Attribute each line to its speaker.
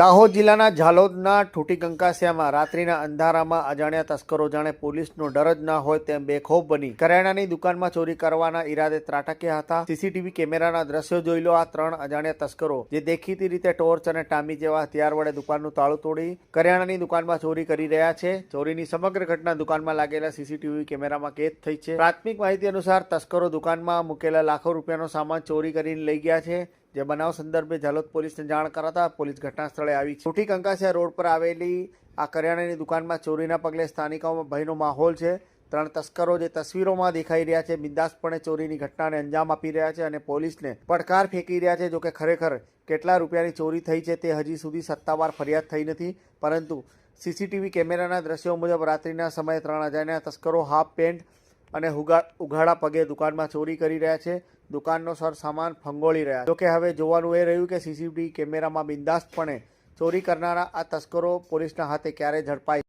Speaker 1: દાહોદ જિલ્લાના ઝાલોદના ઠૂટી કંકાસિયામાં રાત્રિના અંધારામાં અજાણ્યા તસ્કરો જાણે પોલીસનો ડર જ ના હોય તેમ બેખોફ બની. કરિયાણાની દુકાનમાં ચોરી કરવાના ઈરાદે ત્રાટક્યા હતા. સીસીટીવી કેમેરાના દ્રશ્યો જોઈ લો આ ત્રણ અજાણ્યા તસ્કરો, જે દેખીતી રીતે ટોર્ચ અને ટામી જેવા હથિયાર વડે દુકાનનું તાળું તોડી કરિયાણાની દુકાનમાં ચોરી કરી રહ્યા છે. ચોરીની સમગ્ર ઘટના દુકાનમાં લાગેલા સીસીટીવી કેમેરામાં કેદ થઈ છે. પ્રાથમિક માહિતી અનુસાર તસ્કરો દુકાનમાં મૂકેલા લાખો રૂપિયાનો સામાન ચોરી કરીને લઈ ગયા છે. જે બનાવ સંદર્ભે જાલોદ પોલીસને જાણ કરાતા પોલીસ ઘટના સ્થળે આવી છે. છોટી કંકાસિયા રોડ પર આવેલી આ કરિયાણાની દુકાનમાં ચોરીના પગલે સ્થાનિકોમાં ભયનો માહોલ છે. ત્રણ તસ્કરો જે તસવીરોમાં દેખાઈ રહ્યા છે, બિંદાસપણે ચોરીની ઘટનાને અંજામ આપી રહ્યા છે અને પોલીસને પડકાર ફેંકી રહ્યા છે જોકે ખરેખર કેટલા રૂપિયાની ચોરી થઈ છે તે હજી સુધી સત્તાવાર ફરિયાદ થઈ નથી. પરંતુ સીસીટીવી કેમેરાના દ્રશ્યો મુજબ રાત્રિના સમયે ત્રણ અજાણ્યા તસ્કરો હાફ પેન્ટ અને ઉઘાડા પગે દુકાનમાં ચોરી કરી રહ્યા છે. દુકાનનો સર સામાન ફંગોળી રહ્યા જોકે હવે જોવાનું એ રહ્યું કે સીસીટીવી કેમેરામાં બિંદાસ્તપણે ચોરી કરનારા આ તસ્કરો પોલીસના હાથે ક્યારે ઝડપાય